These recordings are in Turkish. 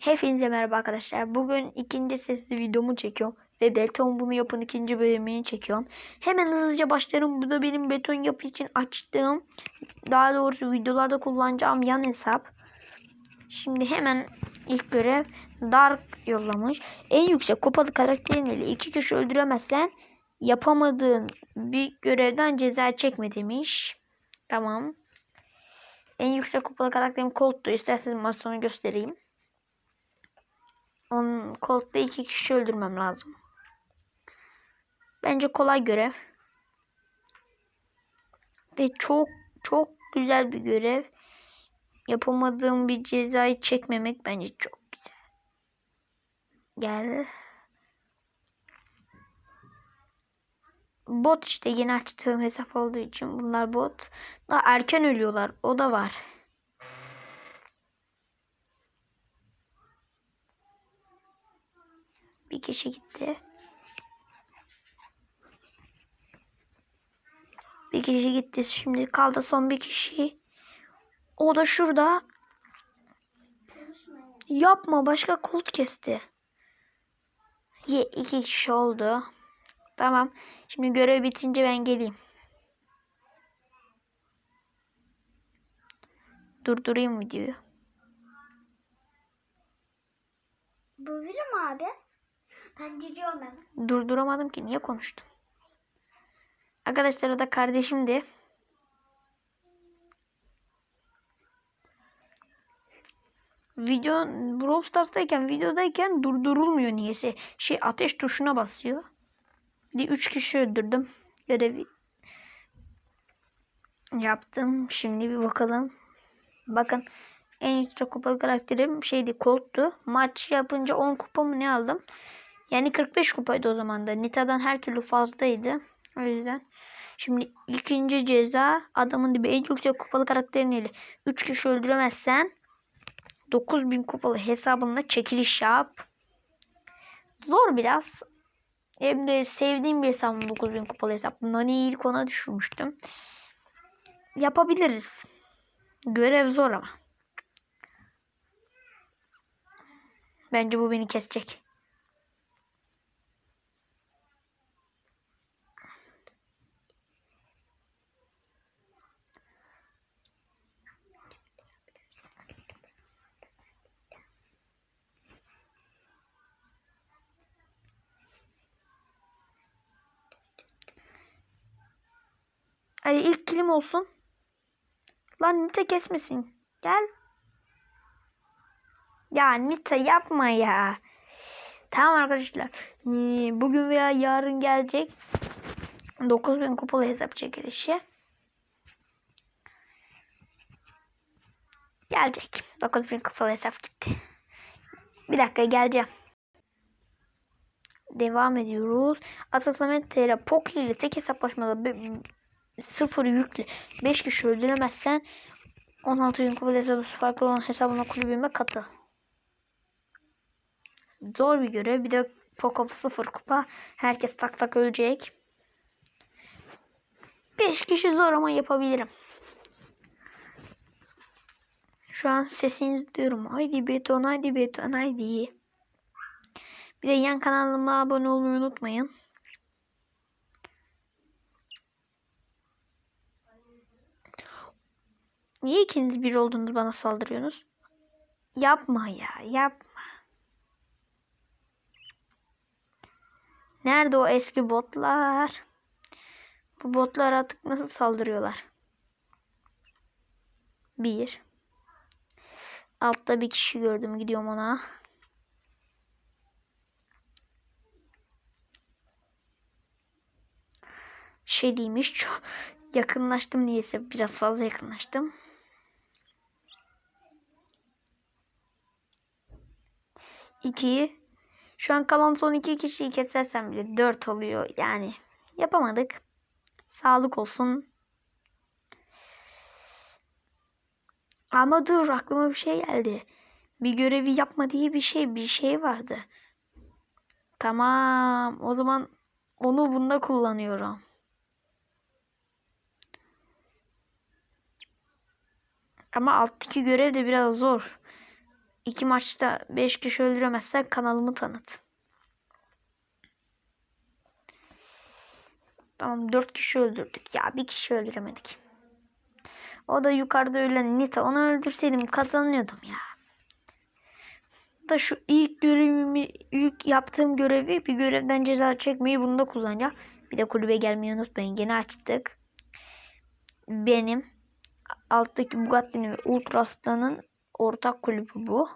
Hepinize merhaba arkadaşlar. Bugün ikinci sesli videomu çekiyorum. Ve beton bunu yapın ikinci bölümünü çekiyorum. Hemen hızlıca başlarım. Bu da benim beton yapı için açtığım. Daha doğrusu videolarda kullanacağım yan hesap. Şimdi hemen ilk görev Dark yollamış. En yüksek kupalı karakterin ile iki kişi öldüremezsen yapamadığın bir görevden ceza çekme demiş. Tamam. En yüksek kupalı karakterim Colt'tu. İsterseniz masonu göstereyim. Onun Colt'ta iki kişi öldürmem lazım. Bence kolay görev. De çok çok güzel bir görev. Yapamadığım bir cezayı çekmemek bence çok güzel. Gel. Bot işte yeni açtığım hesap olduğu için bunlar bot. Daha erken ölüyorlar. O da var. Bir kişi gitti. Bir kişi gitti. Şimdi kaldı son bir kişi. O da şurada. Yapma başka kolt kesti. Ye iki kişi oldu. Tamam. Şimdi görev bitince ben geleyim. Durdurayım videoyu. Bu film abi. Ben gidiyorum hemen. Durduramadım ki niye konuştum. Arkadaşlar o da kardeşimdi. Video Brawl Stars'tayken videodayken durdurulmuyor niyeyse. Şey ateş tuşuna basıyor. Bir de 3 kişi öldürdüm. Görevi yaptım. Şimdi bir bakalım. Bakın en yüksek kupalı karakterim şeydi Colt'tu. Maç yapınca 10 kupa mı ne aldım? Yani 45 kupaydı o zaman da. Nita'dan her türlü fazlaydı. O yüzden. Şimdi ikinci ceza adamın dibi en yüksek kupalı karakteriyle 3 kişi öldüremezsen 9000 kupalı hesabınla çekiliş yap. Zor biraz. Hem de sevdiğim bir hesabım 9000 kupalı hesap. Nani'yi ilk ona düşürmüştüm. Yapabiliriz. Görev zor ama. Bence bu beni kesecek. Hadi ilk kilim olsun. Lan Nita kesmesin. Gel. Ya Nita yapma ya. Tamam arkadaşlar. Ee, Bugün veya yarın gelecek. 9000 kupalı hesap çekilişi. Gelecek. 9000 kupalı hesap gitti. Bir dakika geleceğim. Devam ediyoruz. Atasamet TR Poki ile tek hesaplaşmada sıfır yüklü 5 kişi öldüremezsen 16 gün kupa hesabı farklı olan hesabına kulübüme katıl. Zor bir görev. Bir de Poco 0 kupa. Herkes tak tak ölecek. 5 kişi zor ama yapabilirim. Şu an sesinizi duyuyorum. Haydi beton, haydi beton, haydi. Bir de yan kanalıma abone olmayı unutmayın. Niye ikiniz bir oldunuz bana saldırıyorsunuz? Yapma ya, yapma. Nerede o eski botlar? Bu botlar artık nasıl saldırıyorlar? Bir. Altta bir kişi gördüm. Gidiyorum ona. Şey değilmiş. Çok yakınlaştım niyeyse. Biraz fazla yakınlaştım. İki. Şu an kalan son iki kişiyi kesersem bile dört oluyor. Yani yapamadık. Sağlık olsun. Ama dur aklıma bir şey geldi. Bir görevi yapma diye bir şey bir şey vardı. Tamam o zaman onu bunda kullanıyorum. Ama alttaki görev de biraz zor. İki maçta 5 kişi öldüremezsen kanalımı tanıt. Tamam 4 kişi öldürdük. Ya bir kişi öldüremedik. O da yukarıda ölen Nita. Onu öldürseydim kazanıyordum ya. Da şu ilk görevimi, ilk yaptığım görevi bir görevden ceza çekmeyi bunda kullanacağım. Bir de kulübe gelmeyi unutmayın. Yeni açtık. Benim alttaki Bugatti'nin ve Ultras'tanın ortak kulübü bu.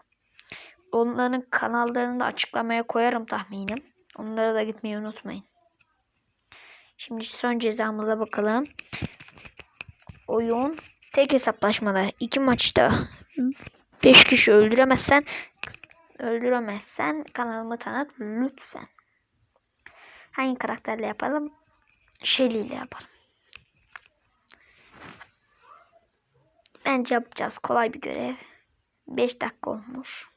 Onların kanallarını da açıklamaya koyarım tahminim. Onlara da gitmeyi unutmayın. Şimdi son cezamıza bakalım. Oyun tek hesaplaşmada iki maçta 5 kişi öldüremezsen öldüremezsen kanalımı tanıt lütfen. Hangi karakterle yapalım? Shelly ile yapalım. Bence yapacağız. Kolay bir görev. 5 dakika olmuş.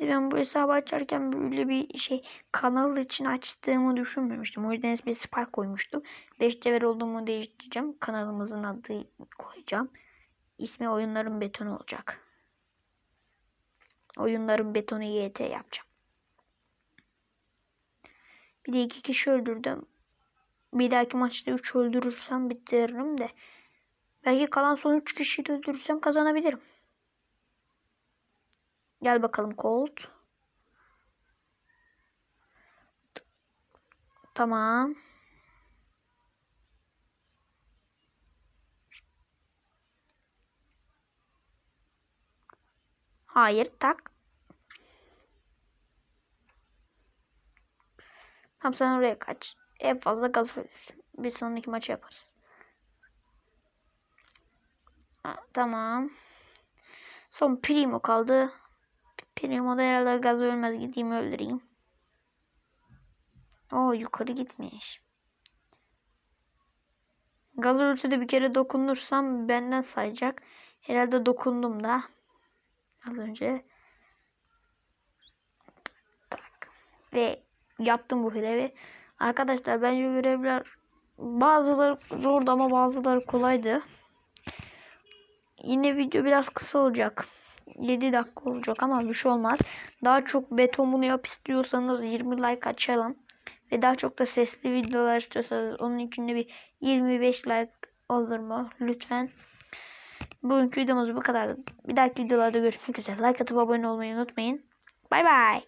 Ben bu hesabı açarken böyle bir şey kanal için açtığımı düşünmemiştim. O yüzden ismi Spike koymuştum. 5 level olduğumu değiştireceğim. Kanalımızın adını koyacağım. İsmi oyunların betonu olacak. Oyunların betonu YT yapacağım. Bir de iki kişi öldürdüm. Bir dahaki maçta 3 öldürürsem bitiririm de. Belki kalan son 3 kişiyi de öldürürsem kazanabilirim. Gel bakalım Colt. Tamam. Hayır tak. Tamam sen oraya kaç. En fazla gaz verirsin. Bir sonraki maçı yaparız. Ha, tamam. Son Primo kaldı. Primo da herhalde gaz ölmez. Gideyim öldüreyim. Oo yukarı gitmiş. Gaz ölçüde de bir kere dokunursam benden sayacak. Herhalde dokundum da. Az önce. Tak. Ve yaptım bu görevi. Arkadaşlar bence görevler bazıları zordu ama bazıları kolaydı. Yine video biraz kısa olacak. 7 dakika olacak ama bir şey olmaz. Daha çok beton bunu yap istiyorsanız 20 like açalım. Ve daha çok da sesli videolar istiyorsanız onun için de bir 25 like olur mu? Lütfen. Bugünkü videomuz bu kadar. Bir dahaki videolarda görüşmek üzere. Like atıp abone olmayı unutmayın. Bay bay.